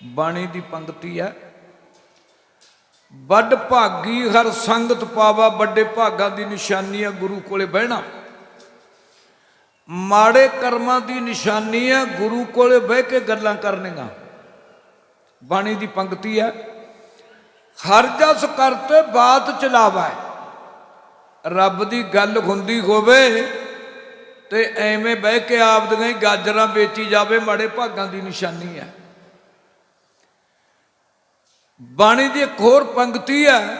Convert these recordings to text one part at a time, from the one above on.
ਬਾਣੀ ਦੀ ਪੰਕਤੀ ਹੈ। ਵੱਡ ਭਾਗੀ ਹਰ ਸੰਗਤ ਪਾਵਾ, ਵੱਡੇ ਭਾਗਾਂ ਦੀ ਨਿਸ਼ਾਨੀ ਹੈ ਗੁਰੂ ਕੋਲੇ ਬਹਿਣਾ। ਮਾੜੇ ਕਰਮਾਂ ਦੀ ਨਿਸ਼ਾਨੀ ਹੈ ਗੁਰੂ ਕੋਲੇ ਬਹਿ ਕੇ ਗੱਲਾਂ ਕਰਨੀਆਂ। ਬਾਣੀ ਦੀ ਪੰਕਤੀ ਹੈ, ਹਰ ਜਸ ਕਰਤੇ ਬਾਤ ਚਲਾਵਾ। ਰੱਬ ਦੀ ਗੱਲ ਹੁੰਦੀ ਹੋਵੇ ਤੇ ਐਵੇਂ ਬਹਿ ਕੇ ਆਪ ਦੀਆਂ ਹੀ ਗਾਜਰਾਂ ਵੇਚੀ ਜਾਵੇ, ਮਾੜੇ ਭਾਗਾਂ ਦੀ ਨਿਸ਼ਾਨੀ ਹੈ। ਬਾਣੀ ਦੀ ਇੱਕ ਹੋਰ ਪੰਕਤੀ ਹੈ।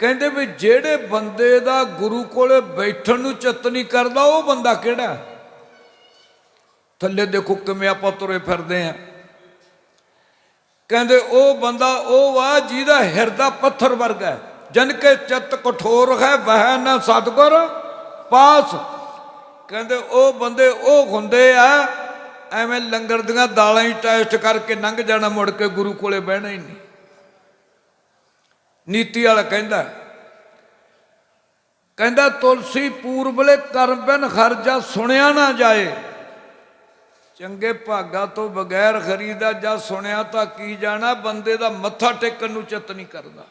ਕਹਿੰਦੇ ਵੀ ਜਿਹੜੇ ਬੰਦੇ ਦਾ ਗੁਰੂ ਕੋਲੇ ਬੈਠਣ ਨੂੰ ਚਿੱਤ ਨਹੀਂ ਕਰਦਾ, ਉਹ ਬੰਦਾ ਕਿਹੜਾ? ਥੱਲੇ ਦੇਖੋ ਕਿਵੇਂ ਆਪਾਂ ਤੁਰੇ ਫਿਰਦੇ ਆ ਕਹਿੰਦੇ ਉਹ ਬੰਦਾ ਉਹ ਆ ਜਿਹਦਾ ਹਿਰਦਾ ਪੱਥਰ ਵਰਗਾ ਹੈ ਜਨ ਕੇ ਚਿੱਤ ਕਠੋਰ ਹੈ, ਵਹਿ ਨਾ ਸਤਗੁਰ, ਪਾਸ। ਕਹਿੰਦੇ ਉਹ ਬੰਦੇ ਉਹ ਹੁੰਦੇ ਆ ਐਵੇਂ ਲੰਗਰ ਦੀਆਂ ਦਾਲਾਂ ਹੀ ਟੈਸਟ ਕਰਕੇ ਲੰਘ ਜਾਣਾ, ਮੁੜ ਕੇ ਗੁਰੂ ਕੋਲੇ ਬਹਿਣਾ ਹੀ ਨਹੀਂ। ਨੀਤੀ ਵਾਲਾ ਕਹਿੰਦਾ ਕਹਿੰਦਾ, ਤੁਲਸੀ ਪੂਰਬਲੇ ਕਰਮ ਬਿਨ ਖਰਜਾ ਸੁਣਿਆ ਨਾ ਜਾਏ। ਚੰਗੇ ਭਾਗਾ ਤੋਂ ਬਗੈਰ ਖਰੀਦਾ ਜਾਂ ਸੁਣਿਆ ਤਾਂ ਕੀ ਜਾਣਾ, ਬੰਦੇ ਦਾ ਮੱਥਾ ਟੇਕਣ ਨੂੰ ਚਿੱਤ ਨਹੀਂ ਕਰਦਾ।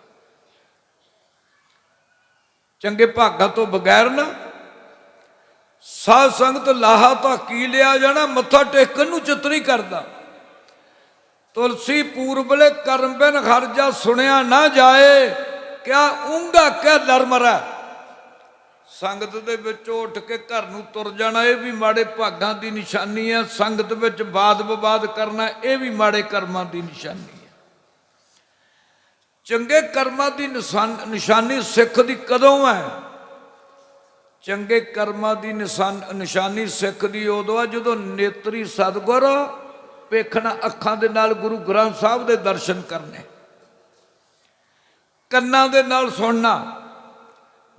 ਚੰਗੇ ਭਾਗਾ ਤੋਂ ਬਗੈਰ ਨਾ ਸਾਧ ਸੰਗਤ ਲਾਹਾ ਤਾਂ ਕੀ ਲਿਆ ਜਾਣਾ, ਮੱਥਾ ਟੇਕਣ ਨੂੰ ਚਿੱਤ ਨਹੀਂ ਕਰਦਾ। ਤੁਲਸੀ ਪੂਰਬਲੇ ਕਰਮ ਬਿਨ ਖਰਜਾ ਸੁਣਿਆ ਨਾ ਜਾਏ, ਕਿਆ ਉਂਗਾ ਕਿਆ ਨਰਮਰਾ ਸੰਗਤ ਦੇ ਵਿੱਚ ਉੱਠ ਕੇ ਘਰ ਨੂੰ ਤੁਰ ਜਾਣਾ, ਇਹ ਵੀ ਮਾੜੇ ਭਾਗਾਂ ਦੀ ਨਿਸ਼ਾਨੀ ਹੈ ਸੰਗਤ ਵਿੱਚ ਬਾਦ ਵਿਵਾਦ ਕਰਨਾ, ਇਹ ਵੀ ਮਾੜੇ ਕਰਮਾਂ ਦੀ ਨਿਸ਼ਾਨੀ ਹੈ ਚੰਗੇ ਕਰਮਾਂ ਦੀ ਨਿਸ਼ਾਨ- ਨਿਸ਼ਾਨੀ ਸਿੱਖ ਦੀ ਕਦੋਂ ਹੈ? ਚੰਗੇ ਕਰਮਾਂ ਦੀ ਨਿਸ਼ਾਨ, ਨਿਸ਼ਾਨੀ ਸਿੱਖ ਦੀ ਉਦੋਂ ਆ ਜਦੋਂ ਨੇਤਰੀ ਸਤਗੁਰ ਵੇਖਣਾ ਅੱਖਾਂ ਦੇ ਨਾਲ ਗੁਰੂ ਗ੍ਰੰਥ ਸਾਹਿਬ ਦੇ ਦਰਸ਼ਨ ਕਰਨੇ। ਕੰਨਾਂ ਦੇ ਨਾਲ ਸੁਣਨਾ,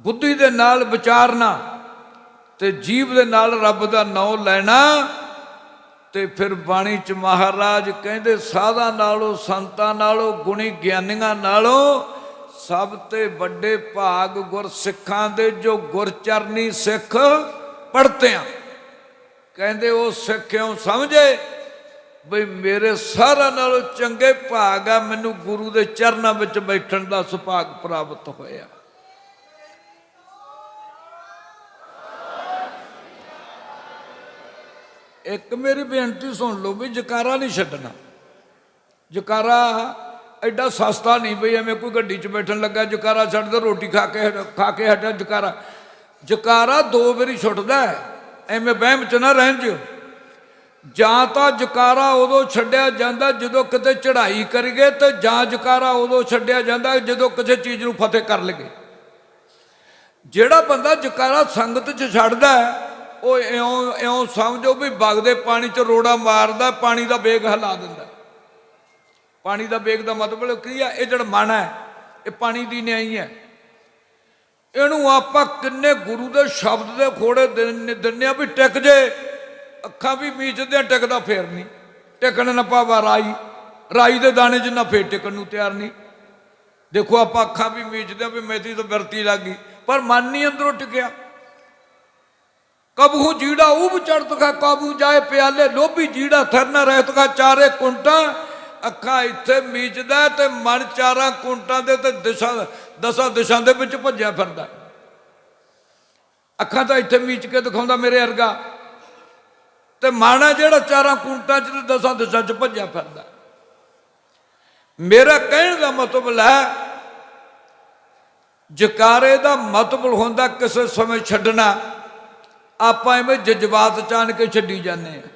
ਬੁੱਧੀ ਦੇ ਨਾਲ ਵਿਚਾਰਨਾ ਤੇ ਜੀਵ ਦੇ ਨਾਲ ਰੱਬ ਦਾ ਨਾਮ ਲੈਣਾ ਤੇ ਫਿਰ ਬਾਣੀ ਚ ਮਹਾਰਾਜ ਕਹਿੰਦੇ, ਸਾਧਾਂ ਨਾਲੋਂ, ਸੰਤਾਂ ਨਾਲੋਂ, ਗੁਣੀ ਗਿਆਨੀਆਂ ਨਾਲੋਂ ਸਭ ਤੇ ਵੱਡੇ ਭਾਗ ਗੁਰਸਿੱਖਾਂ ਦੇ ਜੋ ਗੁਰਚਰਨੀ ਸਿੱਖ ਪੜਤੇ ਆ। ਕਹਿੰਦੇ ਉਹ ਸਿੱਖਿਓ ਸਮਝੇ? ਬਈ ਮੇਰੇ ਸਾਰਿਆਂ ਨਾਲੋਂ ਚੰਗੇ ਭਾਗ ਆ, ਮੈਨੂੰ ਗੁਰੂ ਦੇ ਚਰਨਾਂ ਵਿੱਚ ਬੈਠਣ ਦਾ ਸੁਭਾਗ ਪ੍ਰਾਪਤ ਹੋਇਆ। ਇੱਕ ਮੇਰੀ ਬੇਨਤੀ ਸੁਣ ਲਓ ਵੀ ਜਕਾਰਾ ਨਹੀਂ ਛੱਡਣਾ। ਜਕਾਰਾ ਐਡਾ ਸਸਤਾ ਨਹੀਂ ਬਈ, ਐਵੇਂ ਕੋਈ ਗੱਡੀ 'ਚ ਬੈਠਣ ਲੱਗਾ, ਜਕਾਰਾ ਛੱਡ ਦੇ, ਰੋਟੀ ਖਾ ਕੇ ਖਾ ਕੇ ਹਟਿਆ ਜਕਾਰਾ। ਜਕਾਰਾ ਦੋ ਵਾਰੀ ਛੁੱਟਦਾ ਐਵੇਂ ਵਹਿਮ 'ਚ ਨਾ ਰਹਿਣ ਜਿਓ ਜਾਂ ਤਾਂ ਜਕਾਰਾ ਉਦੋਂ ਛੱਡਿਆ ਜਾਂਦਾ ਜਦੋਂ ਕਿਤੇ ਚੜ੍ਹਾਈ ਕਰੀਏ ਤੇ ਜਾਂ ਜਕਾਰਾ ਉਦੋਂ ਛੱਡਿਆ ਜਾਂਦਾ ਜਦੋਂ ਕਿਸੇ ਚੀਜ਼ ਨੂੰ ਫਤਿਹ ਕਰ ਲਗੇ ਜਿਹੜਾ ਬੰਦਾ ਜਕਾਰਾ ਸੰਗਤ 'ਚ ਛੱਡਦਾ ਉਹ ਇਉਂ ਇਉਂ ਸਮਝੋ ਵੀ ਵਗਦੇ ਪਾਣੀ 'ਚ ਰੋੜਾ ਮਾਰਦਾ, ਪਾਣੀ ਦਾ ਵੇਗ ਹਿਲਾ ਦਿੰਦਾ। ਪਾਣੀ ਦਾ ਵੇਗ ਦਾ ਮਤਲਬ ਕੀ ਆ? ਇਹ ਜਿਹੜਾ ਮਨ ਹੈ, ਇਹ ਪਾਣੀ ਦੀ ਨਿਆਈ ਹੈ। ਇਹਨੂੰ ਆਪਾਂ ਕਿੰਨੇ ਗੁਰੂ ਦੇ ਸ਼ਬਦ ਦੇ ਖੋੜੇ ਦਿੰਨੇ ਦਿੰਨੇ ਆ ਵੀ ਟਿਕ ਜੇ। ਅੱਖਾਂ ਵੀ ਮੀਚਦੇ ਆ ਟਿਕਦਾ ਫੇਰ ਨਹੀਂ। ਟਿਕਣ ਨਾ ਪਾਵਾ ਰਾਈ। ਰਾਈ ਦੇ ਦਾਣੇ ਜਿੰਨਾ ਫੇਰ ਟਿਕਣ ਨੂੰ ਤਿਆਰ ਨਹੀਂ। ਦੇਖੋ ਆਪਾਂ ਅੱਖਾਂ ਵੀ ਮੀਚਦੇ ਆ ਵੀ ਮੇਰੀ ਤਾਂ ਵਰਤੀ ਲੱਗ ਗਈ। ਪਰ ਮਨ ਨਹੀਂ ਅੰਦਰੋਂ ਟਿਕਿਆ। ਕਬਹੂ ਜੀੜਾ ਉਬ ਚੜਤ ਕਾ ਕਾਬੂ ਜਾਏ ਪਿਆਲੇ, ਲੋਭੀ ਜੀੜਾ ਥਰਨਾ ਰਹਿਤ ਕਾ ਚਾਰੇ ਕੁੰਟਾਂ ਅੱਖਾਂ ਇੱਥੇ ਮੀਚਦਾ ਤੇ ਮਨ ਚਾਰਾਂ ਕੁੰਟਾਂ ਦੇ ਤੇ ਦਿਸ਼ਾ ਦਸਾਂ ਦਿਸ਼ਾਂ ਦੇ ਵਿੱਚ ਭੱਜਿਆ ਫਿਰਦਾ। ਅੱਖਾਂ ਤਾਂ ਇੱਥੇ ਮੀਚ ਕੇ ਦਿਖਾਉਂਦਾ ਮੇਰੇ ਵਰਗਾ। ਤੇ ਮਨ ਆ ਜਿਹੜਾ ਚਾਰਾਂ ਕੁੰਟਾਂ 'ਚ ਤੇ ਦਸਾਂ ਦਿਸ਼ਾਂ 'ਚ ਭੱਜਿਆ ਫਿਰਦਾ। ਮੇਰਾ ਕਹਿਣ ਦਾ ਮਤਲਬ ਹੈ ਜਕਾਰੇ ਦਾ ਮਤਲਬ ਹੁੰਦਾ ਕਿਸੇ ਸਮੇਂ ਛੱਡਣਾ, ਆਪਾਂ ਐਵੇਂ ਜਜ਼ਬਾਤ ਚਾਣ ਕੇ ਛੱਡੀ ਜਾਂਦੇ ਆ।